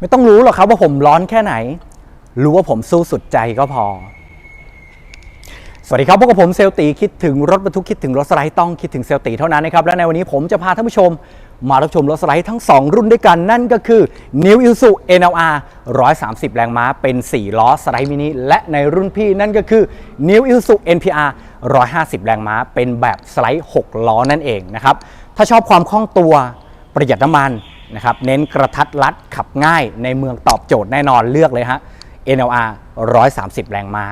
ไม่ต้องรู้หรอกครับว่าผมร้อนแค่ไหน รู้ว่าผมสู้สุดใจก็พอ สวัสดีครับพบกับผมเซลตีคิดถึงรถบรรทุกคิดถึงรถสไลด์ต้องคิดถึงเซลตีเท่านั้นนะครับ และในวันนี้ผมจะพาท่านผู้ชม มารับชมรถสไลด์ทั้ง 2 รุ่นด้วยกันนั่นก็คือ New i s u NLR 130 แรงม้าเป็น 4 ล้อสไลด์มินิและในรุ่นพี่นั่นก็คือ New i s u NPR 150 แรงม้าเป็นแบบสไลด์ 6 ล้อนั่นเองนะครับถ้าชอบความคล่องตัวประหยัดน้ำมัน นะครับเน้นกระทัดรัดขับง่ายในเมืองตอบโจทย์แน่นอนเลือกเลยฮะ NLR 130 แรงม้า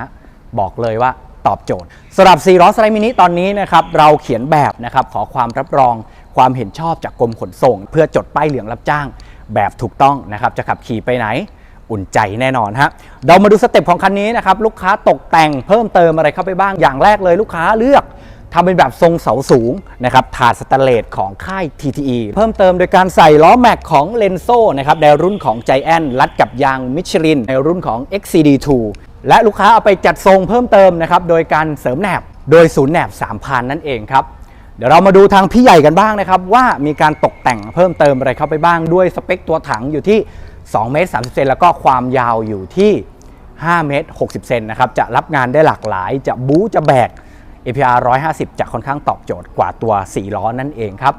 บอกเลยว่าตอบโจทย์สำหรับ4ล้อสไลด์มินิตอนนี้นะครับเราเขียนแบบนะครับขอความรับรองความเห็นชอบจากกรมขนส่ง เพื่อจดป้ายเหลืองรับจ้าง แบบถูกต้องนะครับจะขับขี่ไปไหนอุ่นใจแน่นอนฮะเรามาดูสเต็ปของคันนี้นะครับลูกค้าตกแต่งเพิ่มเติมอะไรเข้าไปบ้างอย่างแรกเลยลูกค้าเลือก ทำเป็นแบบทรงเสาสูงนะครับถาดสแตนเลสของค่าย TTE เพิ่มเติมโดยการใส่ล้อแม็กของเลนโซนะครับในรุ่นของ Giant รัดกับยางมิชลินในรุ่นของ XCD2 และลูกค้าเอาไปจัดทรงเพิ่มเติมนะครับโดยการเสริมแหนบโดยศูนย์แหนบ3พันนั่นเองครับเดี๋ยวเรามาดูทางพี่ใหญ่กันบ้างนะครับ ว่ามีการตกแต่งเพิ่มเติมอะไรเข้าไปบ้างด้วยสเปคตัวถังอยู่ที่2เมตร30เซนแล้วก็ความยาวอยู่ที่5เมตร60เซนนะครับจะรับงานได้หลากหลาย จะบู๊จะแบก APR 150 จะค่อนข้างตอบโจทย์กว่าตัว 4 ล้อนั่นเองครับ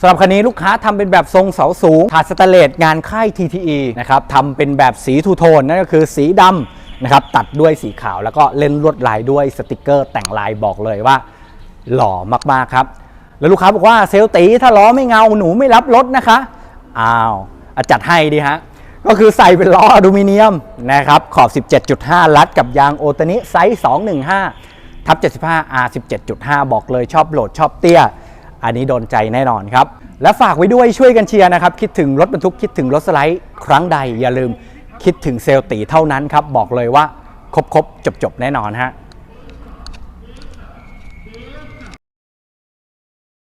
สำหรับคันนี้ลูกค้าทำเป็นแบบทรงเสาสูงถาดสแตเลสงานค่าย TTE นะครับทำเป็นแบบสีทูโทนนั่นก็คือสีดำนะครับตัดด้วยสีขาวแล้วก็เล่นลวดลายด้วยสติกเกอร์แต่งลายบอกเลยว่า หล่อมาก ๆ ครับ แล้วลูกค้าบอกว่าเซลตีถ้าล้อไม่เงาหนูไม่รับรถนะคะอ้าวอะจัดให้ดีฮะก็คือใส่เป็นล้ออลูมิเนียมนะครับขอบ 17.5 ลัดกับยางโอตานิไซส์ 215 ทับ75 R 17.5 บอกเลยชอบโหลดชอบเตี้ย อันนี้โดนใจแน่นอนครับ และฝากไว้ด้วยช่วยกันเชียร์นะครับ คิดถึงรถบรรทุกคิดถึงรถสไลด์ครั้งใดอย่าลืมคิดถึงเซลตีเท่านั้นครับ บอกเลยว่าครบๆจบๆแน่นอนฮะ